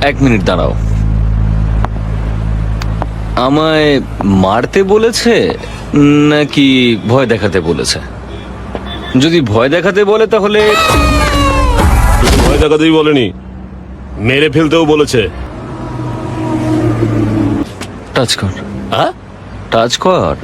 এক মিনিট দাঁড়াও। আমায় মারতে বলেছে নাকি ভয় দেখাতে বলেছে? যদি ভয় দেখাতে বলে তাহলে ভয় দেখাতেই বলেনি। মেরে ফেলতেও বলেছে। টাচ কর হ্যাঁ? টাচ কর